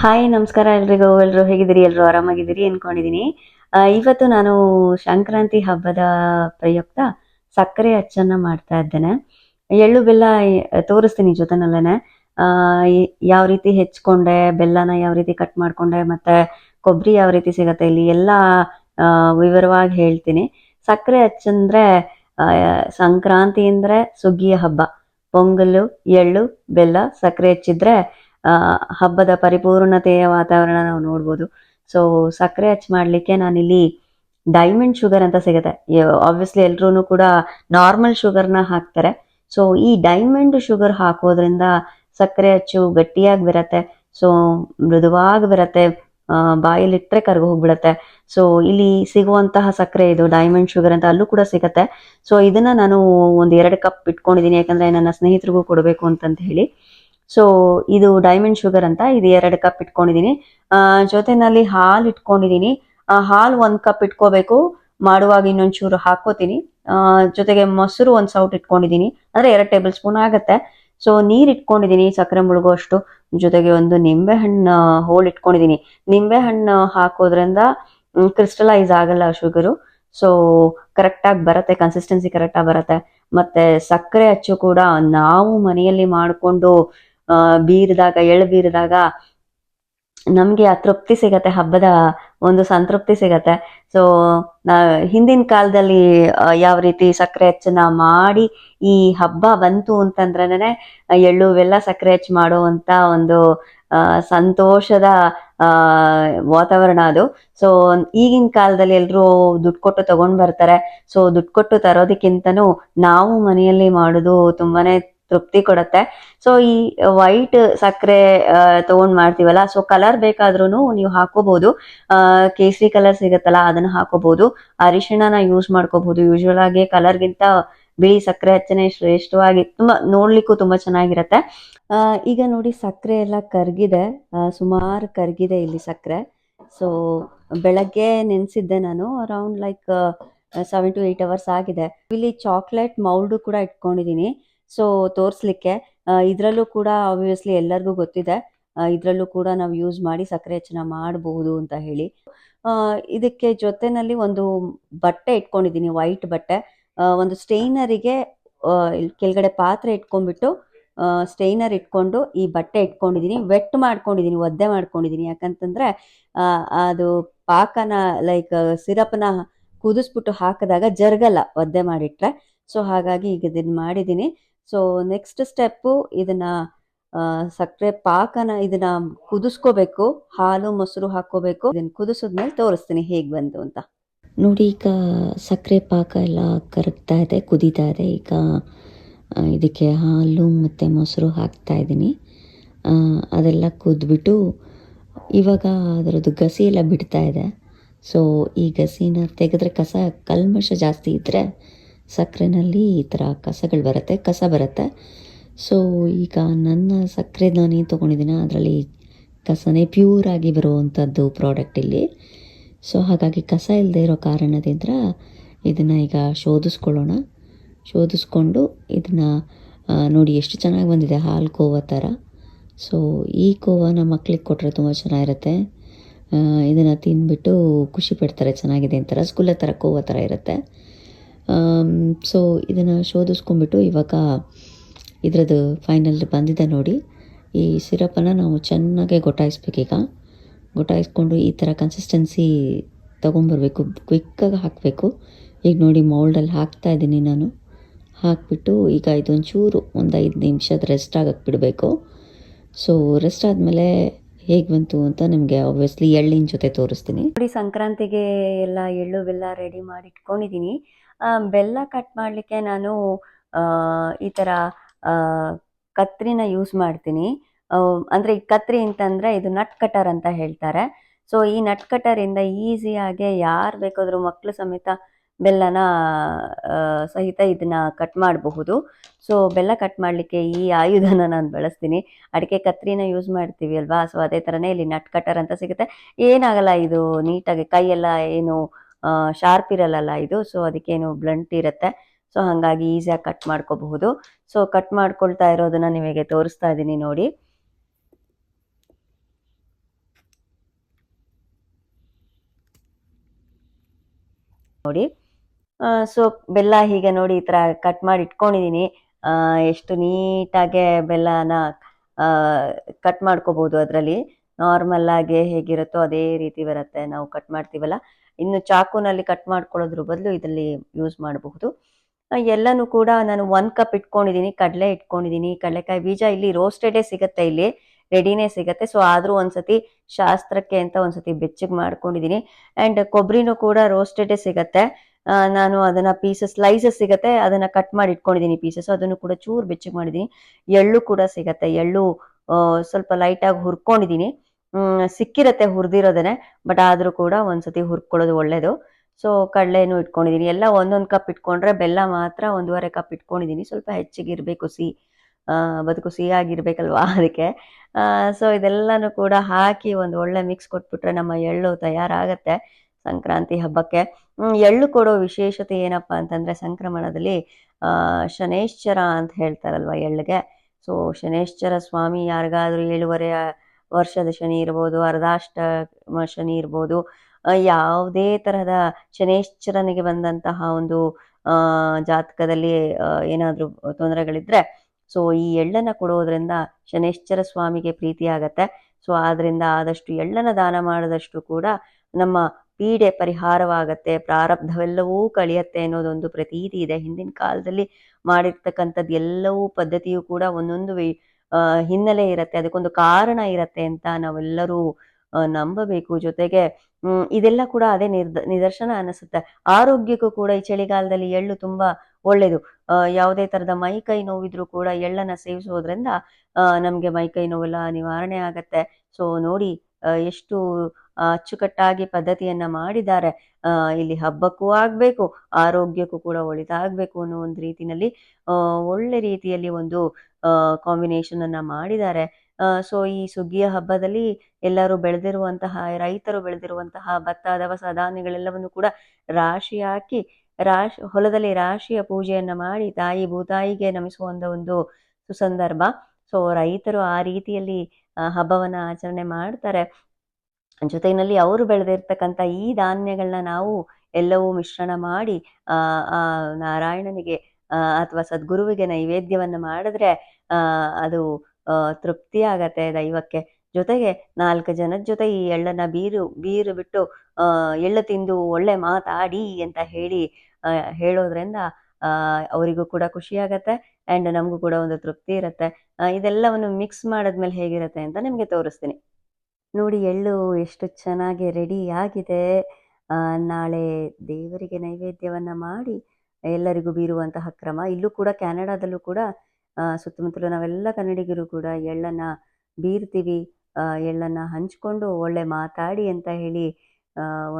Hi ನಮಸ್ಕಾರ ಎಲ್ರಿಗೂ. ಎಲ್ರು ಹೇಗಿದ್ದೀರಿ? ಎಲ್ರು ಆರಾಮಾಗಿದ್ದೀರಿ ಅನ್ಕೊಂಡಿದೀನಿ. ಆ, ಇವತ್ತು ನಾನು ಸಂಕ್ರಾಂತಿ ಹಬ್ಬದ ಪ್ರಯುಕ್ತ ಸಕ್ಕರೆ ಅಚ್ಚನ್ನ ಮಾಡ್ತಾ ಇದ್ದೇನೆ. ಎಳ್ಳು ಬೆಲ್ಲ ತೋರಿಸ್ತೀನಿ ಈ- ಯಾವ ರೀತಿ ಹೆಚ್ಕೊಂಡೆ ಬೆಲ್ಲನ ಯಾವ ರೀತಿ ಕಟ್ ಮಾಡ್ಕೊಂಡೆ ಮತ್ತೆ ಕೊಬ್ಬರಿ ಯಾವ ರೀತಿ ಸಿಗತ್ತೆ ಇಲ್ಲಿ ಎಲ್ಲ ವಿವರವಾಗಿ ಹೇಳ್ತೀನಿ. ಸಕ್ಕರೆ ಅಚ್ಚಂದ್ರೆ ಸಂಕ್ರಾಂತಿ ಅಂದ್ರೆ ಸುಗ್ಗಿಯ ಹಬ್ಬ. ಪೊಂಗಲು ಎಳ್ಳು ಬೆಲ್ಲ ಸಕ್ಕರೆ ಹೆಚ್ಚಿದ್ರೆ ಹಬ್ಬದ ಪರಿಪೂರ್ಣತೆಯ ವಾತಾವರಣ ನಾವು ನೋಡ್ಬೋದು. ಸೊ ಸಕ್ಕರೆ ಹಚ್ಚಿ ಮಾಡ್ಲಿಕ್ಕೆ ನಾನಿಲ್ಲಿ ಡೈಮಂಡ್ ಶುಗರ್ ಅಂತ ಸಿಗುತ್ತೆ. ಆಬ್ವಿಯಸ್ಲಿ ಎಲ್ಲರೂ ಕೂಡ ನಾರ್ಮಲ್ ಶುಗರ್ನ ಹಾಕ್ತಾರೆ. ಸೊ ಈ ಡೈಮಂಡ್ ಶುಗರ್ ಹಾಕೋದ್ರಿಂದ ಸಕ್ಕರೆ ಹಚ್ಚು ಗಟ್ಟಿಯಾಗಿ ಬರುತ್ತೆ. ಸೊ ಮೃದುವಾಗಿ ಬರುತ್ತೆ. ಬಾಯಲ್ಲಿಟ್ಟರೆ ಕರ್ಗು ಕರ್ಗ ಹೋಗ್ಬಿಡತ್ತೆ. ಸೊ ಇಲ್ಲಿ ಸಿಗುವಂತಹ ಸಕ್ಕರೆ ಇದು ಡೈಮಂಡ್ ಶುಗರ್ ಅಂತ ಅಲ್ಲೂ ಕೂಡ ಸಿಗತ್ತೆ. ಸೊ ಇದನ್ನ ನಾನು ಒಂದು ಎರಡು ಕಪ್ ಇಟ್ಕೊಂಡಿದ್ದೀನಿ ಯಾಕಂದ್ರೆ ನನ್ನ ಸ್ನೇಹಿತರಿಗೂ ಕೊಡಬೇಕು ಅಂತಂತ ಹೇಳಿ. ಸೊ ಇದು ಡೈಮಂಡ್ ಶುಗರ್ ಅಂತ ಇದು ಎರಡು ಕಪ್ ಇಟ್ಕೊಂಡಿದ್ದೀನಿ. ಜೊತೆನಲ್ಲಿ ಹಾಲು ಇಟ್ಕೊಂಡಿದ್ದೀನಿ. ಹಾಲು ಒಂದ್ ಕಪ್ ಇಟ್ಕೋಬೇಕು. ಮಾಡುವಾಗ ಇನ್ನೊಂಚೂರು ಹಾಕೋತೀನಿ ಜೊತೆಗೆ ಮೊಸರು ಒಂದ್ ಸೌಟ್ ಇಟ್ಕೊಂಡಿದ್ದೀನಿ. ಅಂದ್ರೆ ಎರಡು ಟೇಬಲ್ ಸ್ಪೂನ್ ಆಗತ್ತೆ. ಸೊ ನೀರ್ ಇಟ್ಕೊಂಡಿದ್ದೀನಿ, ಸಕ್ಕರೆ ಮುಳುಗೋ ಅಷ್ಟು. ಜೊತೆಗೆ ಒಂದು ನಿಂಬೆ ಹಣ್ಣು ಹೋಲ್ ಇಟ್ಕೊಂಡಿದ್ದೀನಿ. ನಿಂಬೆ ಹಣ್ಣು ಹಾಕೋದ್ರಿಂದ ಕ್ರಿಸ್ಟಲೈಸ್ ಆಗಲ್ಲ ಶುಗರು ಸೊ ಕರೆಕ್ಟಾಗಿ ಬರುತ್ತೆ ಕನ್ಸಿಸ್ಟೆನ್ಸಿ ಕರೆಕ್ಟಾಗಿ ಬರುತ್ತೆ. ಮತ್ತೆ ಸಕ್ಕರೆ ಅಚ್ಚು ಕೂಡ ನಾವು ಮನೆಯಲ್ಲಿ ಮಾಡಿಕೊಂಡು ಬೀರಿದಾಗ, ಎಳ್ಳು ಬೀರಿದಾಗ ನಮಗೆ ಆ ತೃಪ್ತಿ ಸಿಗತ್ತೆ, ಹಬ್ಬದ ಒಂದು ಸಂತೃಪ್ತಿ ಸಿಗತ್ತೆ. ಸೊ ಹಿಂದಿನ ಕಾಲದಲ್ಲಿ ಯಾವ ರೀತಿ ಸಕ್ಕರೆ ಹೆಚ್ಚನ್ನ ಮಾಡಿ ಈ ಹಬ್ಬ ಬಂತು ಅಂತಂದ್ರೆ ಎಳ್ಳು ಬೆಲ್ಲ ಸಕ್ಕರೆ ಹೆಚ್ಚು ಮಾಡುವಂತ ಒಂದು ಸಂತೋಷದ ವಾತಾವರಣ ಅದು. ಸೊ ಈಗಿನ ಕಾಲದಲ್ಲಿ ಎಲ್ಲರೂ ದುಡ್ಡು ಕೊಟ್ಟು ತಗೊಂಡ್ ಬರ್ತಾರೆ. ಸೊ ದುಡ್ಡು ಕೊಟ್ಟು ತರೋದಕ್ಕಿಂತನೂ ನಾವು ಮನೆಯಲ್ಲಿ ಮಾಡೋದು ತುಂಬಾನೇ ತೃಪ್ತಿ ಕೊಡುತ್ತೆ. ಸೊ ಈ ವೈಟ್ ಸಕ್ಕರೆ ತಗೊಂಡ್ ಮಾಡ್ತೀವಲ್ಲ ಸೊ ಕಲರ್ ಬೇಕಾದ್ರೂ ನೀವು ಹಾಕೋಬಹುದು ಕೇಸರಿ ಕಲರ್ ಸಿಗತ್ತಲ್ಲ, ಅದನ್ನ ಹಾಕೋಬಹುದು ಅರಿಶಿಣನ ಯೂಸ್ ಮಾಡ್ಕೋಬಹುದು ಯೂಶುವಲ್ ಆಗಿ ಕಲರ್ಗಿಂತ ಬಿಳಿ ಸಕ್ಕರೆ ಹಚ್ಚನೆ ಶ್ರೇಷ್ಠವಾಗಿ ತುಂಬಾ ನೋಡ್ಲಿಕ್ಕೂ ತುಂಬಾ ಚೆನ್ನಾಗಿರತ್ತೆ. ಈಗ ನೋಡಿ ಸಕ್ಕರೆ ಎಲ್ಲ ಕರ್ಗಿದೆ. ಸುಮಾರು ಕರ್ಗಿದೆ ಇಲ್ಲಿ ಸಕ್ಕರೆ. ಸೊ ಬೆಳಗ್ಗೆ ನೆನೆಸಿದ್ದೆ ನಾನು around like seven to eight hours ಆಗಿದೆ. ಇಲ್ಲಿ ಚಾಕ್ಲೇಟ್ ಮೌಲ್ಡು ಕೂಡ ಇಟ್ಕೊಂಡಿದ್ದೀನಿ ಸೊ ತೋರಿಸ್ಲಿಕ್ಕೆ ಇದರಲ್ಲೂ ಕೂಡ ಆಬ್ವಿಯಸ್ಲಿ ಎಲ್ಲರಿಗೂ ಗೊತ್ತಿದೆ. ಇದರಲ್ಲೂ ಕೂಡ ನಾವು ಯೂಸ್ ಮಾಡಿ ಸಕ್ಕರೆ ಹೆಚ್ಚನ ಮಾಡಬಹುದು ಅಂತ ಹೇಳಿ. ಇದಕ್ಕೆ ಜೊತೆನಲ್ಲಿ ಒಂದು ಬಟ್ಟೆ ಇಟ್ಕೊಂಡಿದ್ದೀನಿ ವೈಟ್ ಬಟ್ಟೆ. ಒಂದು ಸ್ಟೈನರಿಗೆ ಕೆಳಗಡೆ ಪಾತ್ರೆ ಇಟ್ಕೊಂಡ್ಬಿಟ್ಟು ಸ್ಟೈನರ್ ಇಟ್ಕೊಂಡು ಈ ಬಟ್ಟೆ ಇಟ್ಕೊಂಡಿದ್ದೀನಿ ವೆಟ್ ಮಾಡ್ಕೊಂಡಿದ್ದೀನಿ ಒದ್ದೆ ಮಾಡ್ಕೊಂಡಿದ್ದೀನಿ ಯಾಕಂತಂದ್ರೆ ಅದು ಪಾಕನ ಲೈಕ್ ಸಿರಪ್ನ ಕುದಿಸ್ಬಿಟ್ಟು ಹಾಕಿದಾಗ ಜರ್ಗಲ್ಲ ಒದ್ದೆ ಮಾಡಿಟ್ರೆ. ಸೊ ಹಾಗಾಗಿ ಈಗ ಇದನ್ನ ಮಾಡಿದ್ದೀನಿ ಸೊ ನೆಕ್ಸ್ಟ್ ಸ್ಟೆಪ್ಪು ಇದನ್ನ ಸಕ್ಕರೆ ಪಾಕನ ಇದನ್ನ ಕುದಿಸ್ಕೋಬೇಕು. ಹಾಲು, ಮೊಸರು ಹಾಕೋಬೇಕು ಇದನ್ನ ಕುದಿಸಿದ್ಮೇಲೆ ತೋರಿಸ್ತೀನಿ ಹೇಗೆ ಬಂತು ಅಂತ. ನೋಡಿ, ಈಗ ಸಕ್ಕರೆ ಪಾಕ ಎಲ್ಲ ಕರಗ್ತಾ ಇದೆ, ಕುದೀತಾ ಇದೆ. ಈಗ ಇದಕ್ಕೆ ಹಾಲು ಮತ್ತು ಮೊಸರು ಹಾಕ್ತಾ ಇದ್ದೀನಿ. ಅದೆಲ್ಲ ಕುದ್ಬಿಟ್ಟು ಇವಾಗ ಅದರದ್ದು ಗಸಿ ಎಲ್ಲ ಬಿಡ್ತಾ ಇದೆ. ಸೊ ಈ ಗಸಿನ ತೆಗೆದ್ರೆ ಕಸ, ಕಲ್ಮಶ ಜಾಸ್ತಿ ಇದ್ದರೆ ಸಕ್ಕರೆನಲ್ಲಿ ಈ ಥರ ಕಸಗಳು ಬರುತ್ತೆ, ಕಸ ಬರುತ್ತೆ. ಸೊ ಈಗ ನನ್ನ ಸಕ್ಕರೆ ನಾನೇನು ತೊಗೊಂಡಿದ್ದೀನ, ಅದರಲ್ಲಿ ಕಸನೇ ಪ್ಯೂರ್ ಆಗಿ ಬರುವಂಥದ್ದು ಪ್ರಾಡಕ್ಟ್ ಇಲ್ಲಿ. ಸೊ ಹಾಗಾಗಿ ಕಸ ಇಲ್ಲದೆ ಇರೋ ಕಾರಣದಿಂದ ಇದನ್ನು ಈಗ ಶೋಧಿಸ್ಕೊಳ್ಳೋಣ. ಶೋಧಿಸ್ಕೊಂಡು ಇದನ್ನು ನೋಡಿ ಎಷ್ಟು ಚೆನ್ನಾಗಿ ಬಂದಿದೆ ಹಾಲು ಕೋವ ಥರ. ಸೊ ಈ ಕೋವನ ಮಕ್ಳಿಗೆ ಕೊಟ್ಟರೆ ತುಂಬ ಚೆನ್ನಾಗಿರುತ್ತೆ. ಇದನ್ನು ತಿಂದ್ಬಿಟ್ಟು ಖುಷಿ ಪಡ್ತಾರೆ, ಚೆನ್ನಾಗಿದೆ ಅಂತ ರಸಗುಲ್ಲ ಥರ ಕೋವ ಥರ ಇರುತ್ತೆ. ಸೊ ಇದನ್ನು ಶೋಧಿಸ್ಕೊಂಡ್ಬಿಟ್ಟು ಇವಾಗ ಇದರದ್ದು ಫೈನಲ್ ಬಂದಿದೆ ನೋಡಿ. ಈ ಸಿರಪನ್ನು ನಾವು ಚೆನ್ನಾಗೆ ಗೊಟಾಯಿಸ್ಬೇಕೀಗ ಗೊಟಾಯಿಸ್ಕೊಂಡು ಈ ಥರ ಕನ್ಸಿಸ್ಟೆನ್ಸಿ ತೊಗೊಂಬರ್ಬೇಕು. ಕ್ವಿಕ್ಕಾಗಿ ಹಾಕಬೇಕು. ಈಗ ನೋಡಿ ಮೌಲ್ಡಲ್ಲಿ ಹಾಕ್ತಾ ಇದ್ದೀನಿ ನಾನು. ಹಾಕಿಬಿಟ್ಟು ಈಗ ಇದೊಂಚೂರು ಒಂದು ಐದು ನಿಮಿಷದ ರೆಸ್ಟ್ ಆಗಕ್ಕೆ ಬಿಡಬೇಕು. ಸೊ ರೆಸ್ಟ್ ಆದಮೇಲೆ ಹೇಗೆ ಬಂತು ಅಂತ ನಿಮಗೆ ಆಬ್ವಿಯಸ್ಲಿ ಎಳ್ಳಿನ ಜೊತೆ ತೋರಿಸ್ತೀನಿ. ನೋಡಿ, ಸಂಕ್ರಾಂತಿಗೆ ಎಲ್ಲ ಎಳ್ಳು ಬೆಲ್ಲ ರೆಡಿ ಮಾಡಿ ಇಟ್ಕೊಂಡಿದ್ದೀನಿ ಬೆಲ್ಲ ಕಟ್ ಮಾಡಲಿಕ್ಕೆ ನಾನು ಈ ಥರ ಕತ್ರಿನ ಯೂಸ್ ಮಾಡ್ತೀನಿ. ಅಂದರೆ ಈ ಕತ್ರಿ ಅಂತಂದರೆ ಇದು ನಟ್ ಕಟರ್ ಅಂತ ಹೇಳ್ತಾರೆ. ಸೊ ಈ ನಟ್ ಕಟರಿಂದ ಈಸಿಯಾಗಿ ಯಾರು ಬೇಕಾದರೂ ಮಕ್ಕಳು ಸಮೇತ ಬೆಲ್ಲನ ಸಹಿತ ಇದನ್ನ ಕಟ್ ಮಾಡಬಹುದು. ಸೊ ಬೆಲ್ಲ ಕಟ್ ಮಾಡಲಿಕ್ಕೆ ಈ ಆಯುಧನ ನಾನು ಬಳಸ್ತೀನಿ. ಅಡಿಕೆ ಕತ್ರಿನ ಯೂಸ್ ಮಾಡ್ತೀವಿ ಅಲ್ವಾ? ಸೊ ಅದೇ ಥರನೇ ಇಲ್ಲಿ ನಟ್ ಕಟರ್ ಅಂತ ಸಿಗುತ್ತೆ. ಏನಾಗಲ್ಲ ಇದು ನೀಟಾಗಿ ಕೈಯೆಲ್ಲ ಏನು ಶಾರ್ಪ್ ಇರಲ್ಲ ಇದು ಸೊ ಅದಕ್ಕೇನು ಬ್ಲಂಟ್ ಇರುತ್ತೆ. ಸೊ ಹಾಗಾಗಿ ಈಸಿಯಾಗಿ ಕಟ್ ಮಾಡ್ಕೋಬಹುದು. ಸೊ ಕಟ್ ಮಾಡ್ಕೊಳ್ತಾ ಇರೋದನ್ನ ನಿಮಗೆ ತೋರಿಸ್ತಾ ಇದ್ದೀನಿ ನೋಡಿ. ನೋಡಿ. ಸೊ ಬೆಲ್ಲ ಹೀಗೆ ನೋಡಿ ಈ ಥರ ಕಟ್ ಮಾಡಿ ಇಟ್ಕೊಂಡಿದೀನಿ. ಇಟ್ಕೊಂಡಿದ್ದೀನಿ ಎಷ್ಟು ನೀಟಾಗೆ ಬೆಲ್ಲನ ಕಟ್ ಮಾಡ್ಕೋಬಹುದು ಅದರಲ್ಲಿ. ನಾರ್ಮಲ್ ಆಗಿ ಹೇಗಿರುತ್ತೋ ಅದೇ ರೀತಿ ಬರುತ್ತೆ. ನಾವು ಕಟ್ ಮಾಡ್ತೀವಲ್ಲ. ಇನ್ನು ಚಾಕುನಲ್ಲಿ ಕಟ್ ಮಾಡ್ಕೊಳ್ಳೋದ್ರ ಬದಲು ಇದರಲ್ಲಿ ಯೂಸ್ ಮಾಡಬಹುದು. ಎಲ್ಲಾನು ಕೂಡ ನಾನು ಒನ್ ಕಪ್ ಇಟ್ಕೊಂಡಿದ್ದೀನಿ ಕಡಲೆ ಇಟ್ಕೊಂಡಿದ್ದೀನಿ ಕಡಲೆಕಾಯಿ ಬೀಜ ಇಲ್ಲಿ ರೋಸ್ಟೆಡೇ ಸಿಗುತ್ತೆ ಇಲ್ಲಿ ರೆಡಿನೇ ಸಿಗುತ್ತೆ. ಸೊ ಆದರೂ ಒಂದ್ಸತಿ ಶಾಸ್ತ್ರಕ್ಕೆ ಅಂತ ಒಂದ್ಸತಿ ಬೆಚ್ಚಗೆ ಮಾಡ್ಕೊಂಡಿದ್ದೀನಿ ಆ್ಯಂಡ್ ಕೊಬ್ಬರಿನೂ ಕೂಡ ರೋಸ್ಟೆಡೇ ಸಿಗುತ್ತೆ. ನಾನು ಅದನ್ನ ಪೀಸಸ್ ಸ್ಲೈಸಸ್ ಸಿಗುತ್ತೆ. ಅದನ್ನ ಕಟ್ ಮಾಡಿ ಇಟ್ಕೊಂಡಿದ್ದೀನಿ ಪೀಸಸ್ ಅದನ್ನು ಕೂಡ ಚೂರು ಬೆಚ್ಚಗೆ ಮಾಡಿದ್ದೀನಿ ಎಳ್ಳು ಕೂಡ ಸಿಗುತ್ತೆ. ಎಳ್ಳು ಸ್ವಲ್ಪ ಲೈಟಾಗಿ ಹುರ್ಕೊಂಡಿದ್ದೀನಿ ಹ್ಮ್, ಸಿಕ್ಕಿರತ್ತೆ ಹುರಿದಿರೋದೇನೆ ಬಟ್ ಆದರೂ ಕೂಡ ಒಂದ್ಸತಿ ಹುರ್ಕೊಳ್ಳೋದು ಒಳ್ಳೇದು. ಸೊ ಕಡಲೆನೂ ಇಟ್ಕೊಂಡಿದ್ದೀನಿ ಎಲ್ಲ ಒಂದೊಂದು ಕಪ್ ಇಟ್ಕೊಂಡ್ರೆ ಬೆಲ್ಲ ಮಾತ್ರ ಒಂದೂವರೆ ಕಪ್ ಇಟ್ಕೊಂಡಿದ್ದೀನಿ ಸ್ವಲ್ಪ ಹೆಚ್ಚಿಗೆ ಇರಬೇಕು ಸಿಹಿ ಬದುಕು ಸಿಹಿಯಾಗಿರ್ಬೇಕಲ್ವಾ ಅದಕ್ಕೆ. ಸೊ ಇದೆಲ್ಲನೂ ಕೂಡ ಹಾಕಿ ಒಂದು ಒಳ್ಳೆ ಮಿಕ್ಸ್ ಕೊಟ್ಬಿಟ್ರೆ ನಮ್ಮ ಎಳ್ಳು ತಯಾರಾಗತ್ತೆ ಸಂಕ್ರಾಂತಿ ಹಬ್ಬಕ್ಕೆ. ಎಳ್ಳು ಕೊಡೋ ವಿಶೇಷತೆ ಏನಪ್ಪ ಅಂತಂದ್ರೆ ಸಂಕ್ರಮಣದಲ್ಲಿ ಶನೇಶ್ಚರ ಅಂತ ಹೇಳ್ತಾರಲ್ವ ಎಳ್ಳಿಗೆ. ಸೊ ಶನೇಶ್ಚರ ಸ್ವಾಮಿ ಯಾರಿಗಾದ್ರೂ ಏಳುವರೆ ವರ್ಷದ ಶನಿ ಇರ್ಬೋದು, ಅರ್ಧಾಷ್ಟಮ ಶನಿ ಇರ್ಬೋದು ಯಾವುದೇ ತರಹದ ಶನೇಶ್ಚರನಿಗೆ ಬಂದಂತಹ ಒಂದು ಜಾತಕದಲ್ಲಿ ಏನಾದರೂ ತೊಂದರೆಗಳಿದ್ರೆ, ಸೊ, ಈ ಎಳ್ಳನ್ನ ಕೊಡೋದ್ರಿಂದ ಶನೇಶ್ಚರ ಸ್ವಾಮಿಗೆ ಪ್ರೀತಿ ಆಗತ್ತೆ ಸೊ, ಆದ್ರಿಂದ ಆದಷ್ಟು ಎಳ್ಳನ ದಾನ ಮಾಡಿದಷ್ಟು ಕೂಡ ನಮ್ಮ ಪೀಡೆ ಪರಿಹಾರವಾಗತ್ತೆ, ಪ್ರಾರಬ್ಧವೆಲ್ಲವೂ ಕಳಿಯತ್ತೆ ಅನ್ನೋದೊಂದು ಪ್ರತೀತಿ ಇದೆ. ಹಿಂದಿನ ಕಾಲದಲ್ಲಿ ಮಾಡಿರ್ತಕ್ಕಂಥದ್ದು ಎಲ್ಲವೂ ಪದ್ಧತಿಯು ಕೂಡ ಒಂದೊಂದು ಹಿನ್ನೆಲೆ ಇರತ್ತೆ ಅದಕ್ಕೊಂದು ಕಾರಣ ಇರತ್ತೆ ಅಂತ ನಾವೆಲ್ಲರೂ ನಂಬಬೇಕು. ಜೊತೆಗೆ ಇದೆಲ್ಲ ಕೂಡ ಅದೇ ನಿರ್ದ ನಿದರ್ಶನ ಅನಿಸುತ್ತೆ. ಆರೋಗ್ಯಕ್ಕೂ ಕೂಡ ಈ ಚಳಿಗಾಲದಲ್ಲಿ ಎಳ್ಳು ತುಂಬಾ ಒಳ್ಳೇದು. ಆ, ಯಾವುದೇ ತರದ ಮೈ ಕೈ ನೋವಿದ್ರು ಕೂಡ ಎಳ್ಳನ್ನ ಸೇವಿಸೋದ್ರಿಂದ ಮೈ ಕೈ ನೋವೆಲ್ಲ ನಿವಾರಣೆ ಆಗತ್ತೆ. ಸೊ ನೋಡಿ ಎಷ್ಟು ಅಚ್ಚುಕಟ್ಟಾಗಿ ಪದ್ಧತಿಯನ್ನ ಮಾಡಿದ್ದಾರೆ. ಇಲ್ಲಿ ಹಬ್ಬಕ್ಕೂ ಆಗ್ಬೇಕು, ಆರೋಗ್ಯಕ್ಕೂ ಕೂಡ ಒಳಿತಾಗ್ಬೇಕು ಅನ್ನೋ ಒಂದು ರೀತಿನಲ್ಲಿ ಒಳ್ಳೆ ರೀತಿಯಲ್ಲಿ ಒಂದು ಕಾಂಬಿನೇಷನ್ ಅನ್ನ ಮಾಡಿದ್ದಾರೆ. ಸೊ ಈ ಸುಗ್ಗಿಯ ಹಬ್ಬದಲ್ಲಿ ಎಲ್ಲರೂ ಬೆಳೆದಿರುವಂತಹ, ರೈತರು ಬೆಳೆದಿರುವಂತಹ ಭತ್ತ, ದವಸ, ಧಾನ್ಯಗಳೆಲ್ಲವನ್ನು ಕೂಡ ರಾಶಿ ಹಾಕಿ, ರಾಶಿ, ಹೊಲದಲ್ಲಿ ರಾಶಿಯ ಪೂಜೆಯನ್ನ ಮಾಡಿ, ತಾಯಿ ಭೂತಾಯಿಗೆ ನಮಿಸುವಂತ ಒಂದು ಸುಸಂದರ್ಭ. ಸೊ ರೈತರು ಆ ರೀತಿಯಲ್ಲಿ ಹಬ್ಬವನ್ನ ಆಚರಣೆ ಮಾಡ್ತಾರೆ. ಜೊತೆಯಲ್ಲಿ ಅವರು ಬೆಳೆದಿರ್ತಕ್ಕಂಥ ಈ ಧಾನ್ಯಗಳನ್ನ ನಾವು ಎಲ್ಲವೂ ಮಿಶ್ರಣ ಮಾಡಿ, ಆ ನಾರಾಯಣನಿಗೆ ಅಥವಾ ಸದ್ಗುರುವಿಗೆ ನೈವೇದ್ಯವನ್ನ ಮಾಡಿದ್ರೆ ಅದು ತೃಪ್ತಿ ಆಗತ್ತೆ ದೈವಕ್ಕೆ. ಜೊತೆಗೆ ನಾಲ್ಕು ಜನದ ಜೊತೆ ಈ ಎಳ್ಳನ್ನ ಬೀರು ಬೀರು ಬಿಟ್ಟು ಎಳ್ಳು ತಿಂದು ಒಳ್ಳೆ ಮಾತಾಡಿ ಅಂತ ಹೇಳಿ ಹೇಳೋದ್ರಿಂದ ಅವರಿಗೂ ಕೂಡ ಖುಷಿ ಆಗತ್ತೆ ಅಂಡ್ ನಮಗೂ ಕೂಡ ಒಂದು ತೃಪ್ತಿ ಇರುತ್ತೆ. ಇದೆಲ್ಲವನ್ನು ಮಿಕ್ಸ್ ಮಾಡಿದ್ಮೇಲೆ ಹೇಗಿರುತ್ತೆ ಅಂತ ನಿಮಗೆ ತೋರಿಸ್ತೀನಿ. ನೋಡಿ ಎಳ್ಳು ಎಷ್ಟು ಚೆನ್ನಾಗಿ ರೆಡಿ ಆಗಿದೆ. ನಾಳೆ ದೇವರಿಗೆ ನೈವೇದ್ಯವನ್ನು ಮಾಡಿ ಎಲ್ಲರಿಗೂ ಬೀರುವಂತಹ ಕ್ರಮ. ಇಲ್ಲೂ ಕೂಡ ಕ್ಯಾನಡಾದಲ್ಲೂ ಕೂಡ ಸುತ್ತಮುತ್ತಲು ನಾವೆಲ್ಲ ಕನ್ನಡಿಗರು ಕೂಡ ಎಳ್ಳನ್ನು ಬೀರ್ತೀವಿ. ಎಳ್ಳನ್ನು ಹಂಚಿಕೊಂಡು ಒಳ್ಳೆ ಮಾತಾಡಿ ಅಂತ ಹೇಳಿ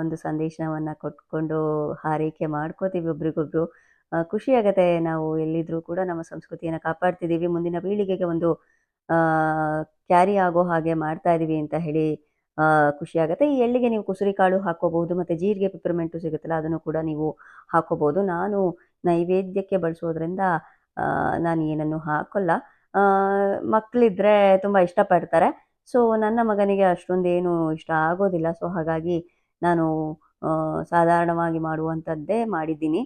ಒಂದು ಸಂದೇಶವನ್ನು ಕೊಟ್ಕೊಂಡು ಹಾರೈಕೆ ಮಾಡ್ಕೋತೀವಿ ಒಬ್ರಿಗೊಬ್ರು. ಖುಷಿಯಾಗತ್ತೆ ನಾವು ಎಲ್ಲಿದ್ರೂ ಕೂಡ ನಮ್ಮ ಸಂಸ್ಕೃತಿಯನ್ನು ಕಾಪಾಡ್ತಿದ್ದೀವಿ. ಮುಂದಿನ ಪೀಳಿಗೆಗೆ ಒಂದು ಕ್ಯಾರಿ ಆಗೋ ಹಾಗೆ ಮಾಡ್ತಾ ಇದೀವಿ ಅಂತ ಹೇಳಿ ಖುಷಿಯಾಗುತ್ತೆ ಈ ಎಳ್ಳಿಗೆ ನೀವು ಕುಸುರಿ ಕಾಳು ಹಾಕೋಬಹುದು, ಮತ್ತೆ ಜೀರಿಗೆ ಪಿಪ್ರಮೆಂಟು ಸಿಗುತ್ತಲ್ಲ, ಅದನ್ನು ಕೂಡ ನೀವು ಹಾಕೋಬಹುದು. ನಾನು ನೈವೇದ್ಯಕ್ಕೆ ಬಳಸೋದ್ರಿಂದ ನಾನು ಏನನ್ನು ಹಾಕೋಲ್ಲ. ಮಕ್ಕಳಿದ್ರೆ ತುಂಬ ಇಷ್ಟಪಡ್ತಾರೆ. ಸೊ, ನನ್ನ ಮಗನಿಗೆ ಅಷ್ಟೊಂದೇನು ಇಷ್ಟ ಆಗೋದಿಲ್ಲ. ಸೊ, ಹಾಗಾಗಿ ನಾನು ಸಾಧಾರಣವಾಗಿ ಮಾಡುವಂಥದ್ದೇ ಮಾಡಿದ್ದೀನಿ.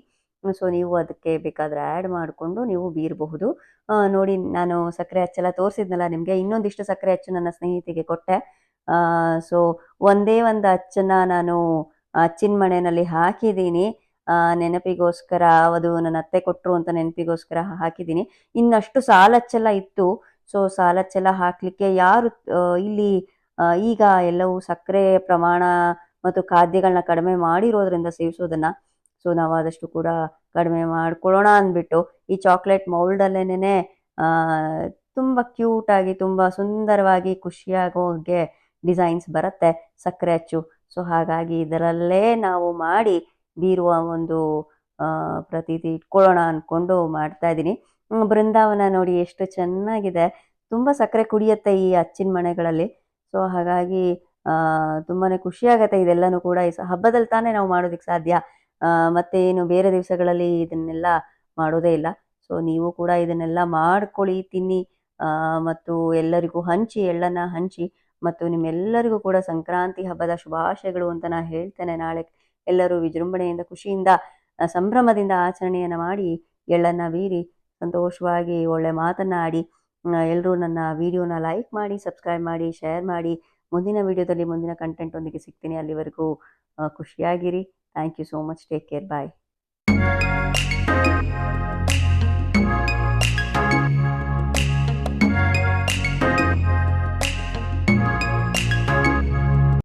ಸೊ ನೀವು ಅದಕ್ಕೆ ಬೇಕಾದರೆ ಆ್ಯಡ್ ಮಾಡಿಕೊಂಡು ನೀವು ಬೀರಬಹುದು. ನೋಡಿ, ನಾನು ಸಕ್ಕರೆ ಹಚ್ಚೆಲ್ಲ ತೋರಿಸಿದ್ನಲ್ಲ ನಿಮಗೆ, ಇನ್ನೊಂದಿಷ್ಟು ಸಕ್ಕರೆ ಹಚ್ಚು ನನ್ನ ಸ್ನೇಹಿತಿಗೆ ಕೊಟ್ಟೆ. ಸೊ ಒಂದೇ ಒಂದು ಅಚ್ಚನ್ನು ನಾನು ಅಚ್ಚಿನ ಮಣೆಯಲ್ಲಿ ಹಾಕಿದ್ದೀನಿ. ನೆನಪಿಗೋಸ್ಕರ ಅದು ನನ್ನ ಅತ್ತೆ ಕೊಟ್ಟರು ಅಂತ ನೆನಪಿಗೋಸ್ಕರ ಹಾಕಿದ್ದೀನಿ. ಇನ್ನಷ್ಟು ಸಾಲಚ್ಚೆಲ್ಲ ಇತ್ತು. ಸೊ ಸಾಲಚ್ಚೆಲ್ಲ ಹಾಕಲಿಕ್ಕೆ ಯಾರು ಇಲ್ಲಿ ಈಗ ಎಲ್ಲವೂ ಸಕ್ಕರೆ ಪ್ರಮಾಣ ಮತ್ತು ಖಾದ್ಯಗಳನ್ನ ಕಡಿಮೆ ಮಾಡಿರೋದ್ರಿಂದ ಸೇವಿಸೋದನ್ನ ಸೊ ನಾವು ಆದಷ್ಟು ಕೂಡ ಕಡಿಮೆ ಮಾಡ್ಕೊಳ್ಳೋಣ ಅಂದ್ಬಿಟ್ಟು ಈ ಚಾಕ್ಲೇಟ್ ಮೌಲ್ಡಲ್ಲೇನೆ ತುಂಬ ಕ್ಯೂಟಾಗಿ ತುಂಬ ಸುಂದರವಾಗಿ ಖುಷಿಯಾಗೋಗೆ ಡಿಸೈನ್ಸ್ ಬರುತ್ತೆ ಸಕ್ಕರೆ ಅಚ್ಚು. ಸೊ ಹಾಗಾಗಿ ಇದರಲ್ಲೇ ನಾವು ಮಾಡಿ ಬೀರುವ ಒಂದು ಪ್ರತೀತಿ ಇಟ್ಕೊಳ್ಳೋಣ ಅಂದ್ಕೊಂಡು ಮಾಡ್ತಾ ಇದ್ದೀನಿ. ಬೃಂದಾವನ ನೋಡಿ ಎಷ್ಟು ಚೆನ್ನಾಗಿದೆ. ತುಂಬ ಸಕ್ಕರೆ ಕುಡಿಯುತ್ತೆ ಈ ಅಚ್ಚಿನ ಮನೆಗಳಲ್ಲಿ. ಸೊ ಹಾಗಾಗಿ ತುಂಬಾ ತುಂಬಾನೇ ಖುಷಿ ಆಗತ್ತೆ ಇದೆಲ್ಲನೂ ಕೂಡ ಈ ಹಬ್ಬದಲ್ಲಿ ತಾನೇ ನಾವು ಮಾಡೋದಕ್ಕೆ ಸಾಧ್ಯ. ಮತ್ತೆ ಏನು ಬೇರೆ ದಿವಸಗಳಲ್ಲಿ ಇದನ್ನೆಲ್ಲ ಮಾಡೋದೇ ಇಲ್ಲ. ಸೊ ನೀವು ಕೂಡ ಇದನ್ನೆಲ್ಲ ಮಾಡ್ಕೊಳ್ಳಿ, ತಿನ್ನಿ. ಮತ್ತು ಎಲ್ಲರಿಗೂ ಹಂಚಿ, ಎಳ್ಳನ್ನ ಹಂಚಿ, ಮತ್ತು ನಿಮ್ಮೆಲ್ಲರಿಗೂ ಕೂಡ ಸಂಕ್ರಾಂತಿ ಹಬ್ಬದ ಶುಭಾಶಯಗಳು ಅಂತ ನಾನು ಹೇಳ್ತೇನೆ. ನಾಳೆ ಎಲ್ಲರೂ ವಿಜೃಂಭಣೆಯಿಂದ, ಖುಷಿಯಿಂದ ಸಂಭ್ರಮದಿಂದ ಆಚರಣೆಯನ್ನು ಮಾಡಿ, ಎಳ್ಳನ್ನು ಬೀರಿ ಸಂತೋಷವಾಗಿ ಒಳ್ಳೆ ಆಡಿ ಎಲ್ಲರೂ ನನ್ನ ವಿಡಿಯೋನ ಲೈಕ್ ಮಾಡಿ, ಸಬ್ಸ್ಕ್ರೈಬ್ ಮಾಡಿ, ಶೇರ್ ಮಾಡಿ. ಮುಂದಿನ ವಿಡಿಯೋದಲ್ಲಿ ಮುಂದಿನ ಕಂಟೆಂಟ್ ಒಂದಿಗೆ ಸಿಗ್ತೀನಿ. ಅಲ್ಲಿವರೆಗೂ ಖುಷಿಯಾಗಿರಿ. Thank you so much. Take care. Bye.